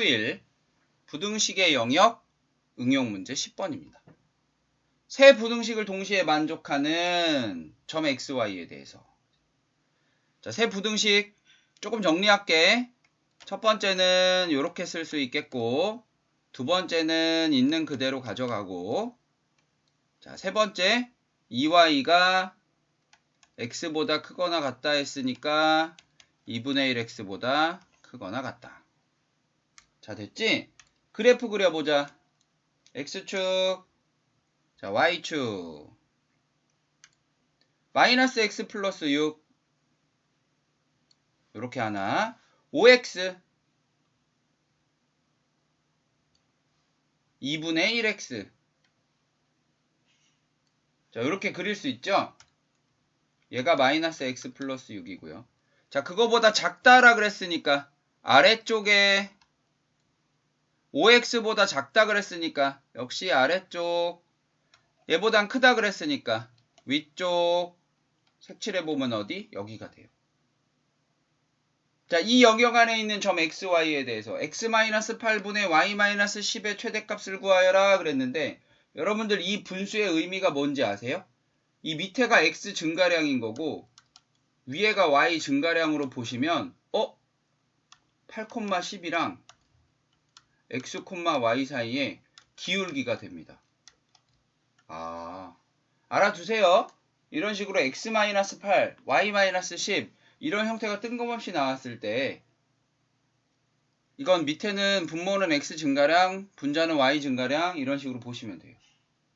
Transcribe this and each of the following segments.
1 부등식의 영역 응용 문제 10번입니다. 세 부등식을 동시에 만족하는 점 xy에 대해서 자, 세 부등식 조금 정리할게. 첫 번째는 이렇게 쓸 수 있겠고 두 번째는 있는 그대로 가져가고 자, 세 번째 2y가 x보다 크거나 같다 했으니까 2분의 1x보다 크거나 같다. 자, 됐지? 그래프 그려보자. x축, 자, y축. 마이너스 x 플러스 6. 이렇게 하나. 5x. 2분의 1x. 자, 이렇게 그릴 수 있죠? 얘가 마이너스 x 플러스 6이고요. 자, 그거보다 작다라 그랬으니까 아래쪽에 5x보다 작다 그랬으니까 역시 아래쪽 얘보단 크다 그랬으니까 위쪽 색칠해 보면 어디? 여기가 돼요. 자, 이 영역 안에 있는 점 xy에 대해서 x-8분의 y-10의 최대값을 구하여라 그랬는데 여러분들 이 분수의 의미가 뭔지 아세요? 이 밑에가 x 증가량인 거고 위에가 y 증가량으로 보시면 어? 8,10이랑 x, y 사이에 기울기가 됩니다. 아, 알아두세요. 이런 식으로 x-8, y-10 이런 형태가 뜬금없이 나왔을 때 이건 밑에는 분모는 x 증가량, 분자는 y 증가량 이런 식으로 보시면 돼요.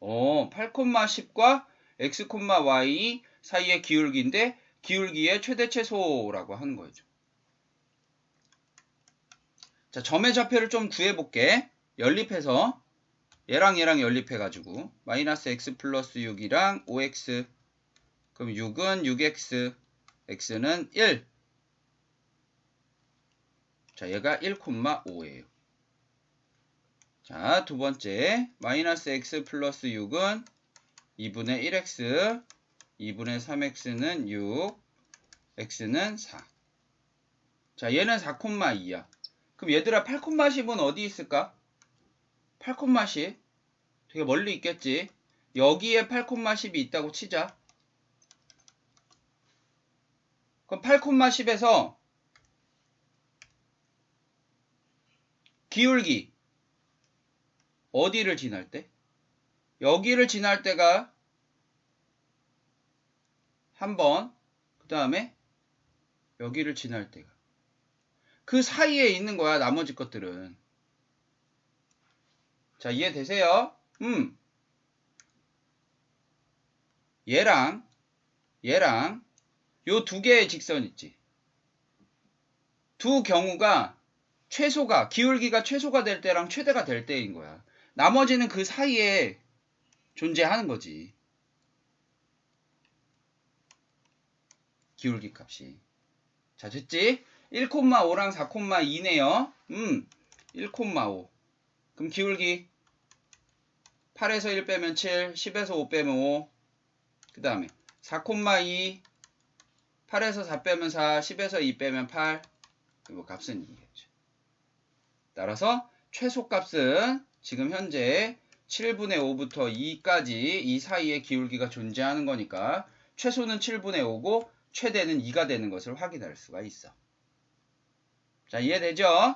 어, 8,10과 x, y 사이의 기울기인데 기울기의 최대 최소라고 하는 거죠. 자, 점의 좌표를 좀 구해볼게. 연립해서 얘랑 얘랑 연립해가지고 마이너스 x 플러스 6이랑 5x 그럼 6은 6x x는 1 자, 얘가 1,5예요. 자, 두 번째 마이너스 x 플러스 6은 2분의 1x 2분의 3x는 6 x는 4 자, 얘는 4,2야. 그럼 얘들아 8,10은 어디 있을까? 8,10 되게 멀리 있겠지. 여기에 8,10이 있다고 치자. 그럼 8,10에서 기울기 어디를 지날 때? 여기를 지날 때가 한 번, 그 다음에 여기를 지날 때가. 그 사이에 있는 거야, 나머지 것들은. 자, 이해되세요? 음. 얘랑, 얘랑, 요 두 개의 직선 있지. 두 경우가 최소가, 기울기가 최소가 될 때랑 최대가 될 때인 거야. 나머지는 그 사이에 존재하는 거지. 기울기 값이. 자, 됐지? 1,5랑 4,2네요. 음, 1,5. 그럼 기울기 8에서 1 빼면 7, 10에서 5 빼면 5. 그 다음에 4,2, 8에서 4 빼면 4, 10에서 2 빼면 8. 그리고 값은 2겠죠. 따라서 최소값은 지금 현재 7분의 5부터 2까지 이 사이에 기울기가 존재하는 거니까 최소는 7분의 5고 최대는 2가 되는 것을 확인할 수가 있어. 자, 이해되죠?